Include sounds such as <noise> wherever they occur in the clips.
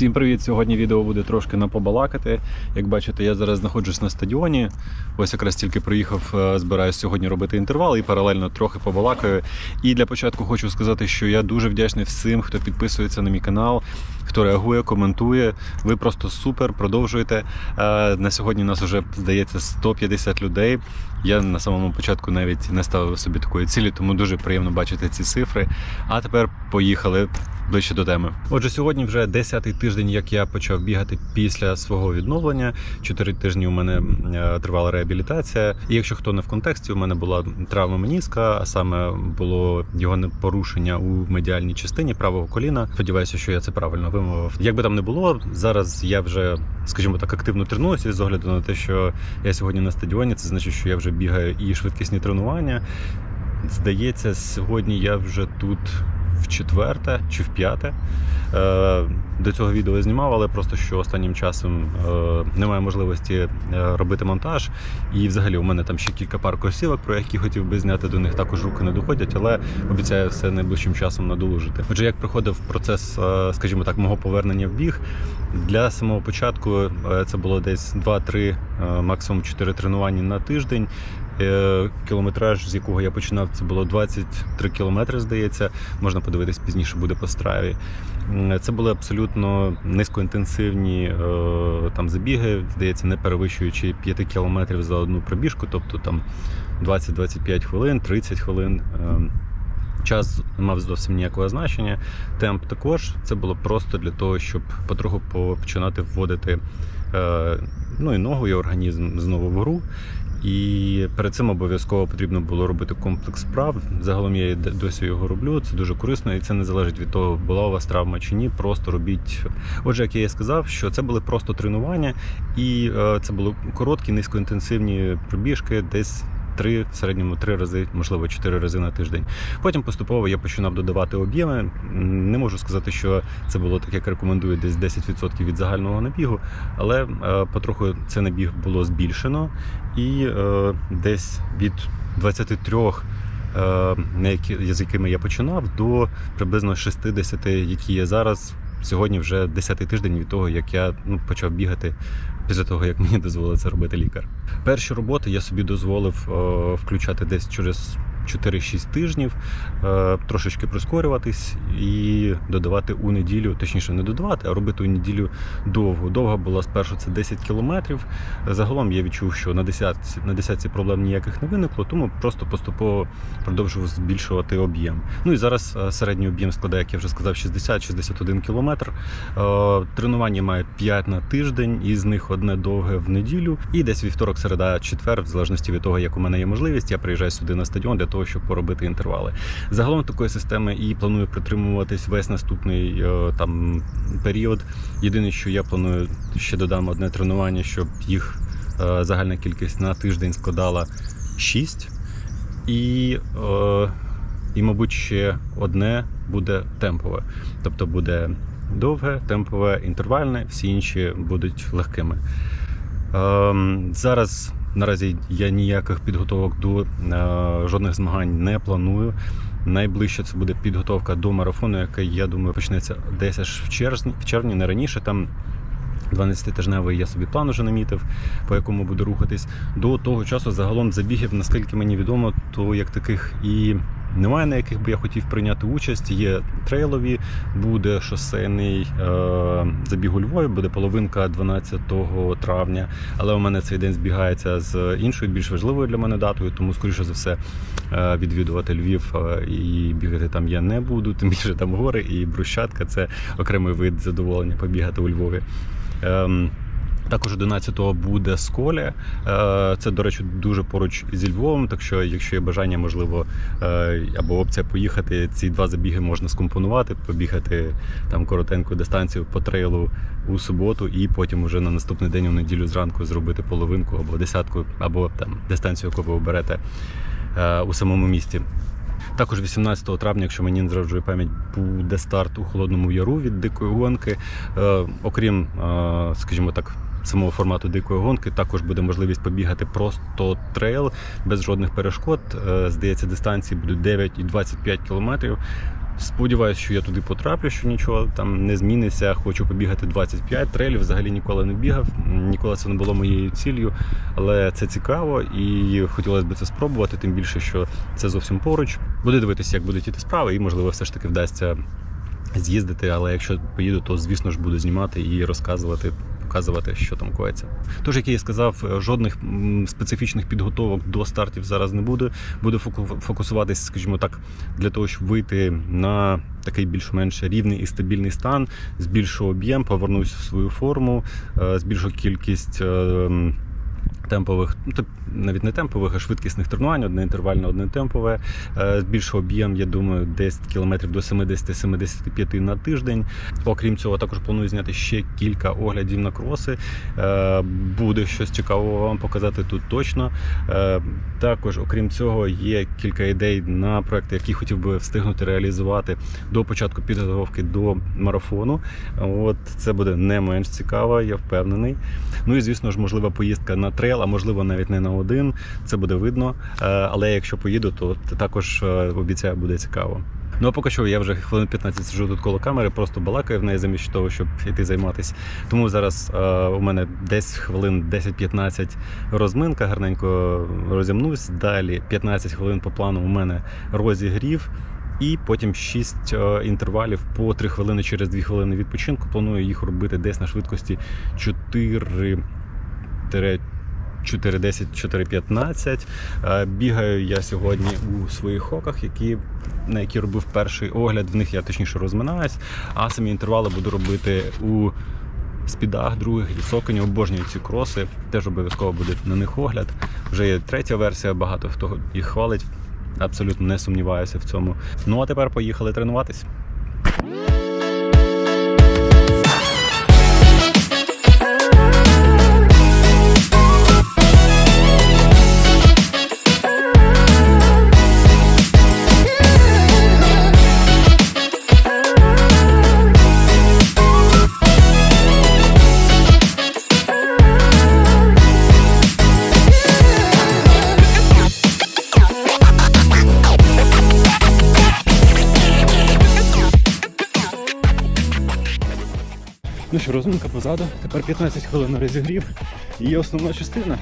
Всім привіт! Сьогодні відео буде трошки на побалакати. Як бачите, я зараз знаходжусь на стадіоні. Ось якраз тільки приїхав, е, збираюсь сьогодні робити інтервал і паралельно трохи побалакаю. І для початку хочу сказати, що я дуже вдячний всім, хто підписується на мій канал, хто реагує, коментує. Ви просто супер, продовжуєте. Е, На сьогодні нас вже здається 150 людей. Я на самому початку навіть не ставив собі такої цілі, тому дуже приємно бачити ці цифри. А тепер поїхали ближче до теми. Отже, сьогодні вже 10-й тиждень, як я почав бігати після свого відновлення. Чотири тижні у мене е, тривала реабілітація. І якщо хто не в контексті, у мене була травма меніска, а саме було його порушення у медіальній частині правого коліна. Сподіваюся, що я це правильно вимовив. Як би там не було, зараз я вже, скажімо так, активно тренуюся з огляду на те, що я сьогодні на стадіоні. Це значить, що я вже бігаю і швидкісні тренування. Здається, сьогодні я вже тут в четверте чи в п'яте. Е, До цього відео я знімав, але просто що останнім часом е, немає можливості е, робити монтаж. І взагалі у мене там ще кілька пар кросівок, про які хотів би зняти. До них також руки не доходять, але обіцяю все найближчим часом надолужити. Отже, як проходив процес, скажімо так, мого повернення в біг, для самого початку це було десь 2-3, е, максимум 4 тренування на тиждень. Кілометраж, з якого я починав, це було 23 кілометри, здається. Можна подивитись пізніше буде по страві. Це були абсолютно низькоінтенсивні е, там забіги, здається, не перевищуючи 5 кілометрів за одну пробіжку, тобто там 20-25 хвилин, 30 хвилин. Е, Час мав зовсім ніякого значення. Темп також це було просто для того, щоб потроху починати вводити е, ну і ногу, і організм знову в гру. І перед цим обов'язково потрібно було робити комплекс справ. Загалом я досі його роблю. Це дуже корисно, і це не залежить від того, була у вас травма чи ні. Просто робіть. Отже, як я і сказав, що це були просто тренування, і е, це були короткі, низькоінтенсивні пробіжки, десь. Три в середньому три рази, можливо, чотири рази на тиждень. Потім поступово я починав додавати об'єми. Не можу сказати, що це було так, як рекомендують, десь 10% від загального набігу, але е, потроху це набіг було збільшено, і е, десь від 23 е, з якими я починав, до приблизно 60, які є зараз. Сьогодні вже 10-й тиждень від того, як я ну, почав бігати після того, як мені дозволив це робити лікар. Перші роботи я собі дозволив е, включати десь через 4-6 тижнів, е, трошечки прискорюватись і додавати у неділю, точніше, не додавати, а робити у неділю довго. Довга була спершу це 10 кілометрів. Загалом я відчув, що на 10 на десятці проблем ніяких не виникло, тому просто поступово продовжував збільшувати об'єм. Ну і зараз е, середній об'єм складає, як я вже сказав, 60-61 кілометр. Е, Тренування має 5 на тиждень, із них одне довге в неділю. І десь вівторок, середа, четвер, в залежності від того, як у мене є можливість, я приїжджаю сюди на стадіон для того, щоб поробити інтервали. Загалом такої системи і планую притримуватись весь наступний е, там період. Єдине, що я планую ще додам одне тренування, щоб їх е, загальна кількість на тиждень складала 6. І, е, і, мабуть, ще одне буде темпове. Тобто буде довге, темпове, інтервальне, всі інші будуть легкими. Ем, зараз наразі я ніяких підготовок до е, жодних змагань не планую. Найближче це буде підготовка до марафону, який, я думаю, почнеться десь аж в червні, в червні, не раніше. Там 12-тижневий я собі план уже намітив, по якому буду рухатись. До того часу загалом забігів, наскільки мені відомо, то як таких і немає, на яких би я хотів прийняти участь. Є трейлові, буде шосейний е- забіг у Львові, буде половинка 12 травня. Але у мене цей день збігається з іншою, більш важливою для мене датою, тому, скоріше за все, е, відвідувати Львів е, і бігати там я не буду. Тим більше там гори і брусчатка це окремий вид задоволення побігати у Львові. Ем, також 11-го буде Сколі. Е, Це, до речі, дуже поруч зі Львовом. Так що, якщо є бажання, можливо, е, або опція поїхати, ці два забіги можна скомпонувати, побігати там коротеньку дистанцію по трейлу у суботу, і потім уже на наступний день у неділю зранку зробити половинку або десятку, або там дистанцію, яку ви оберете е, у самому місті. Також 18 травня, якщо мені не зраджує пам'ять, буде старт у Холодному Яру від дикої гонки. Окрім, скажімо так, самого формату дикої гонки, також буде можливість побігати просто трейл без жодних перешкод. Е, здається, дистанції будуть 9 і 25 кілометрів. Сподіваюся, що я туди потраплю, що нічого там не зміниться. Хочу побігати 25 трейлів. Взагалі ніколи не бігав, ніколи це не було моєю ціллю, але це цікаво і хотілося б це спробувати. Тим більше, що це зовсім поруч. Буду дивитися, як будуть іти справи, і можливо, все ж таки вдасться з'їздити. Але якщо поїду, то звісно ж буду знімати і розказувати. Показувати, що там коїться. Тож, як я і сказав, жодних специфічних підготовок до стартів зараз не буде. Буду фоку- фокусуватись, скажімо так, для того, щоб вийти на такий більш-менш рівний і стабільний стан, збільшу об'єм, повернусь в свою форму, е, збільшу кількість. Темпових, ну навіть не темпових, а швидкісних тренувань, одне інтервальне, одне темпове. Е, Збільшу об'єм, я думаю, десь кілометрів до 70-75 на тиждень. Окрім цього, також планую зняти ще кілька оглядів на кроси. Е, Буде щось цікавого вам показати тут точно. Е, Також, окрім цього, є кілька ідей на проекти, які хотів би встигнути реалізувати до початку підготовки до марафону. От це буде не менш цікаво, я впевнений. Ну і звісно ж, можлива поїздка на трейл, а можливо навіть не на один. Це буде видно. Е, Але якщо поїду, то також е, обіцяю, буде цікаво. Ну а поки що я вже хвилин 15 сиджу тут коло камери, просто балакаю в неї замість того, щоб йти займатися. Тому зараз е, у мене десь хвилин 10-15 розминка, гарненько розімнусь. Далі 15 хвилин по плану у мене розігрів. І потім 6 е, інтервалів по 3 хвилини через 2 хвилини відпочинку. Планую їх робити десь на швидкості 4 4.10, 4.15. Е, Бігаю я сьогодні у своїх хоках, які, на які робив перший огляд. В них я точніше розминаюсь, а самі інтервали буду робити у спідах других і соконі. Обожнюю ці кроси. Теж обов'язково буде на них огляд. Вже є третя версія, багато хто їх хвалить. Абсолютно не сумніваюся в цьому. Ну а тепер поїхали тренуватись. Розминка позаду. Тепер 15 хвилин розігрів. її основна частина.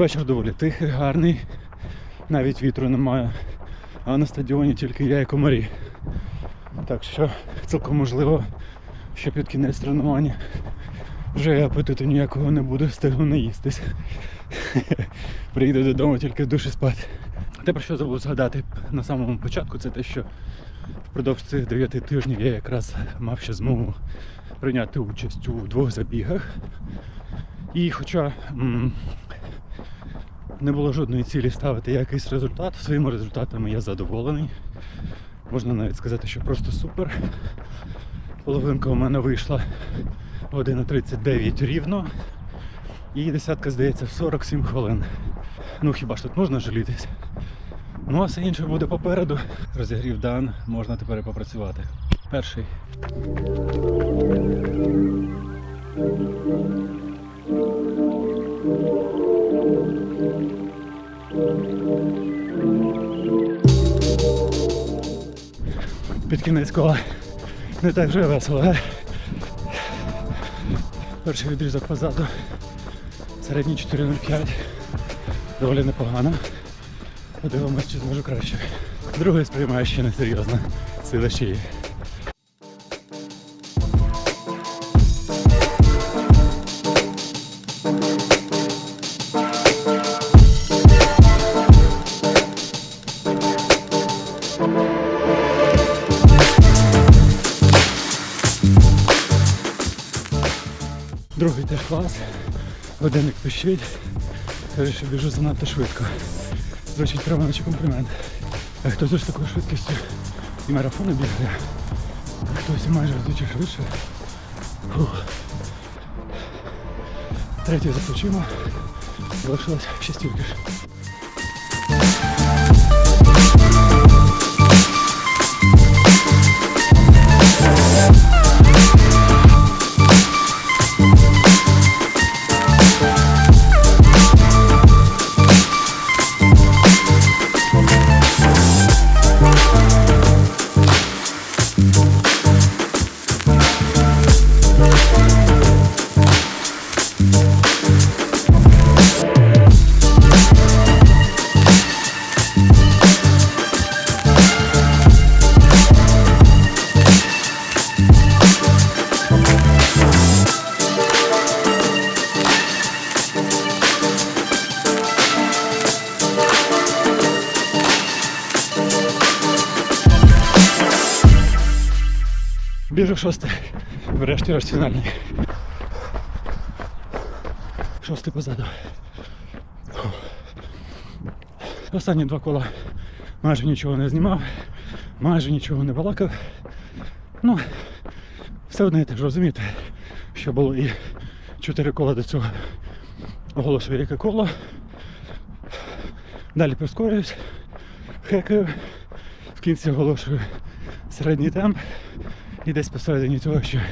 Вечір доволі тихий, гарний. Навіть вітру немає. А на стадіоні тільки я і комарі. Так що цілком можливо, що під кінець тренування вже і апетиту ніякого не буде, встигну наїстись. <laughs> Приїду додому тільки в душі спати. Те, про що забув згадати на самому початку, це те, що впродовж цих 9 тижнів я якраз мав ще змогу прийняти участь у двох забігах. І хоча не було жодної цілі ставити якийсь результат. Своїми результатами я задоволений. Можна навіть сказати, що просто супер. Половинка у мене вийшла година 39 рівно. І десятка, здається, в 47 хвилин. Ну хіба ж тут можна жалітись? Ну а все інше буде попереду. Розігрів дан, можна тепер і попрацювати. Перший. Під кінець кола не так вже весело, а? Перший відрізок позаду. Середній 4.05. Доволі непогано. Подивимось, чи зможу краще. Другий сприймаю ще не серйозно. Сила ще є. Годинник пищить. Каже, що біжу занадто швидко. Звучить прямо наче комплімент. А хтось з такою швидкістю і марафони бігає, а хтось майже вдвічі швидше. Фух. Третій за плечима. Залишилось ще Біжу шостий. Врешті-решт фінальний. Шостий позаду. Останні два кола майже нічого не знімав, майже нічого не балакав. Ну, все одне теж розумієте, що було і чотири кола до цього. Оголошую яке коло. Далі прискорююсь, хекаю, в кінці оголошую середній темп. І десь посередині цього ще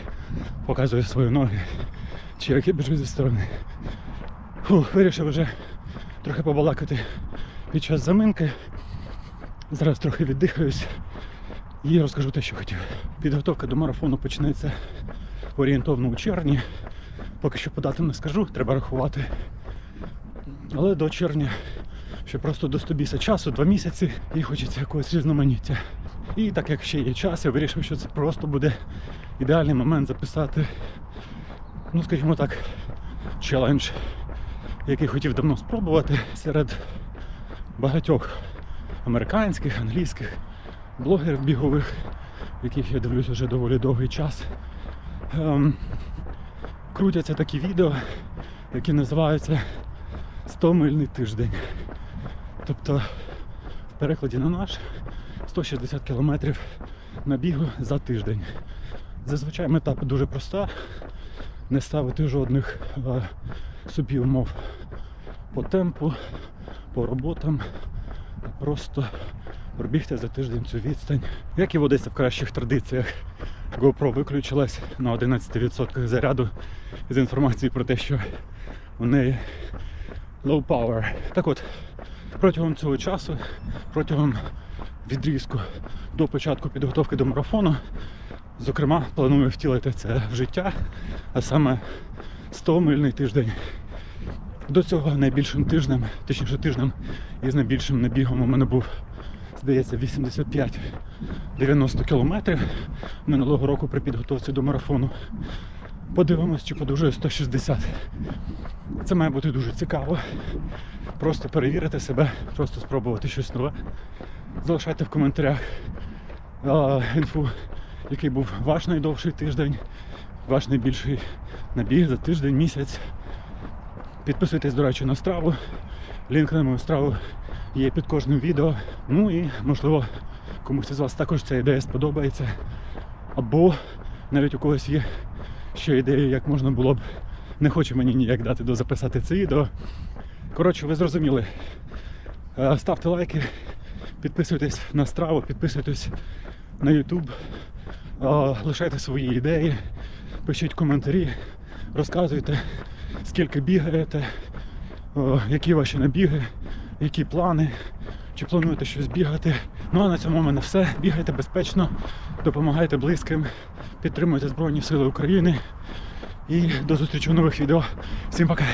показує свої ноги, чи я біжу зі сторони. Фух, вирішив вже трохи побалакати під час заминки. Зараз трохи віддихаюсь і розкажу те, що хотів. Підготовка до марафону почнеться орієнтовно у червні. Поки що по датам не скажу, треба рахувати. Але до червня ще просто до 100 часу, два місяці, і хочеться якогось різноманіття. І так як ще є час, я вирішив, що це просто буде ідеальний момент записати, ну скажімо так, челендж, який хотів давно спробувати серед багатьох американських, англійських блогерів бігових, яких я дивлюсь вже доволі довгий час. Ем, крутяться такі відео, які називаються 100 мильний тиждень. Тобто в перекладі на наш 160 кілометрів набігу за тиждень. Зазвичай мета дуже проста. Не ставити жодних собі умов по темпу, по роботам, а просто пробігти за тиждень цю відстань. Як і водиться в кращих традиціях. GoPro виключилась на 11% заряду з інформацією про те, що у неї low power. Так от, протягом цього часу, протягом відрізку до початку підготовки до марафону, зокрема, планую втілити це в життя, а саме 100 мильний тиждень. До цього найбільшим тижнем, точніше тижнем із найбільшим набігом у мене був, здається, 85-90 кілометрів минулого року при підготовці до марафону. Подивимось, чи подужує 160. Це має бути дуже цікаво. Просто перевірити себе, просто спробувати щось нове. Залишайте в коментарях а, інфу, який був ваш найдовший тиждень, ваш найбільший набіг за тиждень, місяць. Підписуйтесь, до речі, на страву. Лінк на мою страву є під кожним відео. Ну і можливо комусь із вас також ця ідея сподобається. Або навіть у когось є ще ідеї, як можна було б. Не хочу мені ніяк дати дозаписати це відео. Коротше, ви зрозуміли. Е, Ставте лайки, підписуйтесь на страву, підписуйтесь на YouTube, е, лишайте свої ідеї, пишіть коментарі, розказуйте, скільки бігаєте, які ваші набіги, які плани, чи плануєте щось бігати. Ну а на цьому в мене все. Бігайте безпечно, допомагайте близьким, підтримуйте Збройні Сили України. І до зустрічі в нових відео. Всім пока!